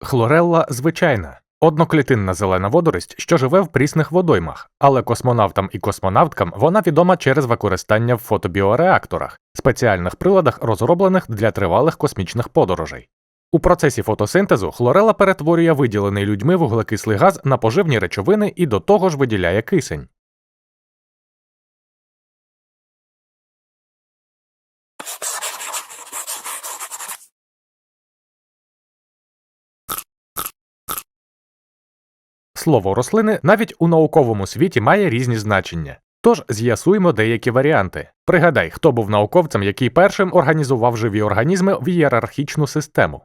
Хлорелла звичайна, одноклітинна зелена водорість, що живе в прісних водоймах, але космонавтам і космонавткам вона відома через використання в фотобіореакторах, спеціальних приладах, розроблених для тривалих космічних подорожей. У процесі фотосинтезу хлорела перетворює виділений людьми вуглекислий газ на поживні речовини і до того ж виділяє кисень. Слово рослини навіть у науковому світі має різні значення. Тож з'ясуємо деякі варіанти. Пригадай, хто був науковцем, який першим організував живі організми в ієрархічну систему.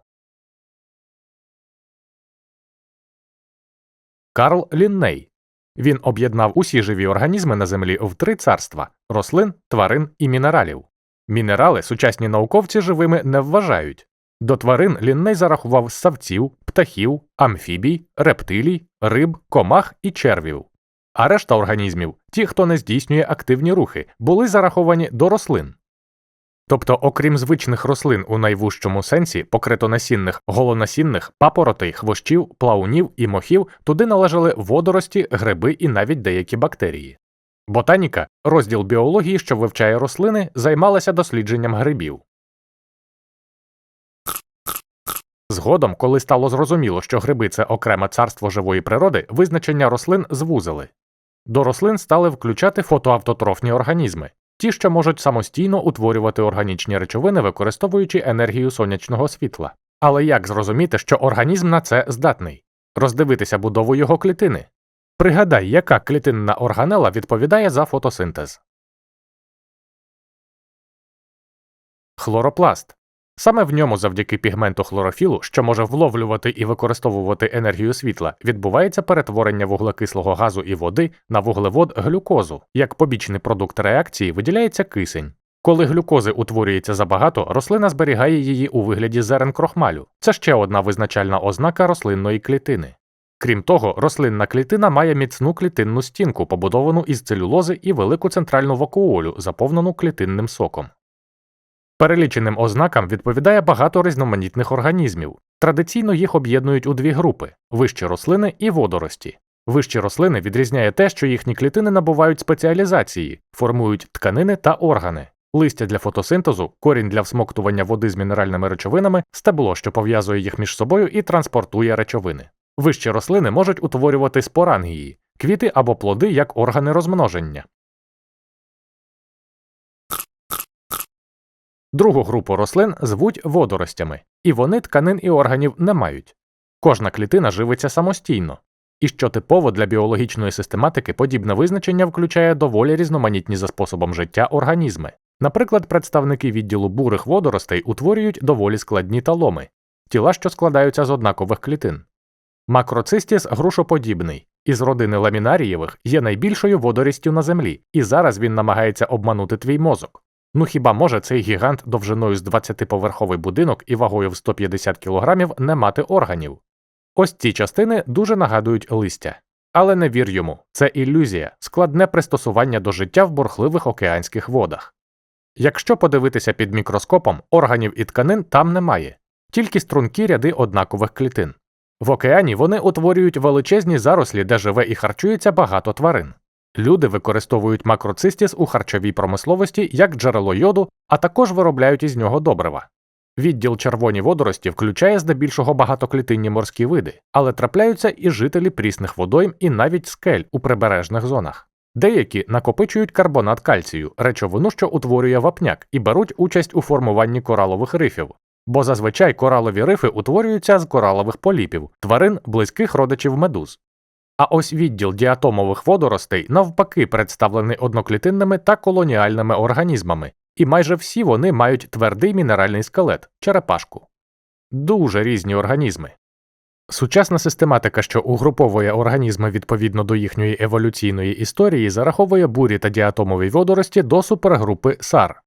Карл Лінней. Він об'єднав усі живі організми на Землі в три царства рослин, тварин і мінералів. Мінерали сучасні науковці живими не вважають. До тварин Лінней зарахував ссавців, птахів, амфібій, рептилій, риб, комах і червів. А решта організмів, ті, хто не здійснює активні рухи, були зараховані до рослин. Тобто, окрім звичних рослин у найвужчому сенсі, покритонасінних, голонасінних, папоротей, хвощів, плаунів і мохів, туди належали водорості, гриби і навіть деякі бактерії. Ботаніка, розділ біології, що вивчає рослини, займалася дослідженням грибів. Згодом, коли стало зрозуміло, що гриби це окреме царство живої природи, визначення рослин звузили. До рослин стали включати фотоавтотрофні організми, ті, що можуть самостійно утворювати органічні речовини, використовуючи енергію сонячного світла. Але як зрозуміти, що організм на це здатний? Роздивитися будову його клітини. Пригадай, яка клітинна органела відповідає за фотосинтез. Хлоропласт Саме в ньому, завдяки пігменту хлорофілу, що може вловлювати і використовувати енергію світла, відбувається перетворення вуглекислого газу і води на вуглевод глюкозу. Як побічний продукт реакції виділяється кисень. Коли глюкози утворюється забагато, рослина зберігає її у вигляді зерен крохмалю. Це ще одна визначальна ознака рослинної клітини. Крім того, рослинна клітина має міцну клітинну стінку, побудовану із целюлози і велику центральну вакуолю, заповнену клітинним соком. Переліченим ознакам відповідає багато різноманітних організмів. Традиційно їх об'єднують у дві групи вищі рослини і водорості. Вищі рослини відрізняє те, що їхні клітини набувають спеціалізації, формують тканини та органи, листя для фотосинтезу, корінь для всмоктування води з мінеральними речовинами, стебло, що пов'язує їх між собою і транспортує речовини. Вищі рослини можуть утворювати спорангії, квіти або плоди як органи розмноження. Другу групу рослин звуть водоростями, і вони тканин і органів не мають. Кожна клітина живиться самостійно, і що типово для біологічної систематики подібне визначення включає доволі різноманітні за способом життя організми. Наприклад, представники відділу бурих водоростей утворюють доволі складні таломи, тіла, що складаються з однакових клітин. Макроцистіс грушоподібний, із родини ламінарієвих є найбільшою водорістю на землі, і зараз він намагається обманути твій мозок. Ну хіба може цей гігант довжиною з 20-поверховий будинок і вагою в 150 кг не мати органів? Ось ці частини дуже нагадують листя. Але не вір йому, це ілюзія, складне пристосування до життя в бурхливих океанських водах. Якщо подивитися під мікроскопом, органів і тканин там немає, тільки стрункі ряди однакових клітин. В океані вони утворюють величезні зарослі, де живе і харчується багато тварин. Люди використовують макроцистіс у харчовій промисловості як джерело йоду, а також виробляють із нього добрива. Відділ червоні водорості включає здебільшого багатоклітинні морські види, але трапляються і жителі прісних водойм і навіть скель у прибережних зонах. Деякі накопичують карбонат кальцію, речовину, що утворює вапняк, і беруть участь у формуванні коралових рифів, бо зазвичай коралові рифи утворюються з коралових поліпів, тварин близьких родичів медуз. А ось відділ діатомових водоростей навпаки представлений одноклітинними та колоніальними організмами, і майже всі вони мають твердий мінеральний скелет черепашку. Дуже різні організми. Сучасна систематика, що угруповує організми відповідно до їхньої еволюційної історії, зараховує бурі та діатомові водорості до супергрупи САР.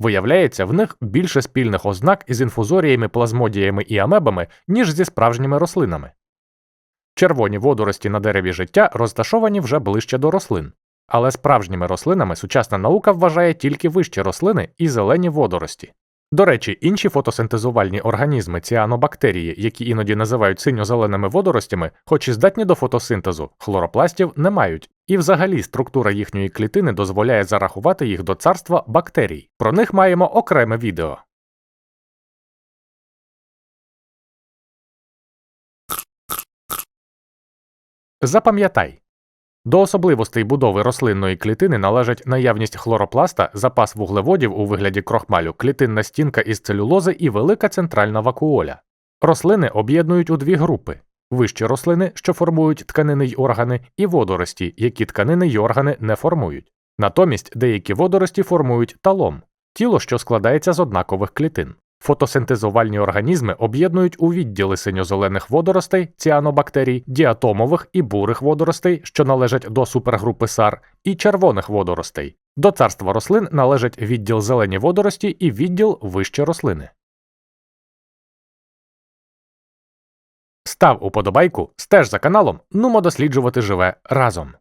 Виявляється, в них більше спільних ознак із інфузоріями, плазмодіями і амебами, ніж зі справжніми рослинами. Червоні водорості на дереві життя розташовані вже ближче до рослин, але справжніми рослинами сучасна наука вважає тільки вищі рослини і зелені водорості. До речі, інші фотосинтезувальні організми ціанобактерії, які іноді називають синьо-зеленими водоростями, хоч і здатні до фотосинтезу, хлоропластів не мають, і взагалі структура їхньої клітини дозволяє зарахувати їх до царства бактерій. Про них маємо окреме відео. Запам'ятай. До особливостей будови рослинної клітини належать наявність хлоропласта, запас вуглеводів у вигляді крохмалю, клітинна стінка із целюлози і велика центральна вакуоля. Рослини об'єднують у дві групи: вищі рослини, що формують тканини й органи, і водорості, які тканини й органи не формують. Натомість деякі водорості формують талом тіло, що складається з однакових клітин. Фотосинтезувальні організми об'єднують у відділи синьо-зелених водоростей, ціанобактерій, діатомових і бурих водоростей, що належать до супергрупи САР, і червоних водоростей. До царства рослин належать відділ зелені водорості і відділ вищі рослини. Став уподобайку, стеж за каналом, нумо досліджувати живе разом.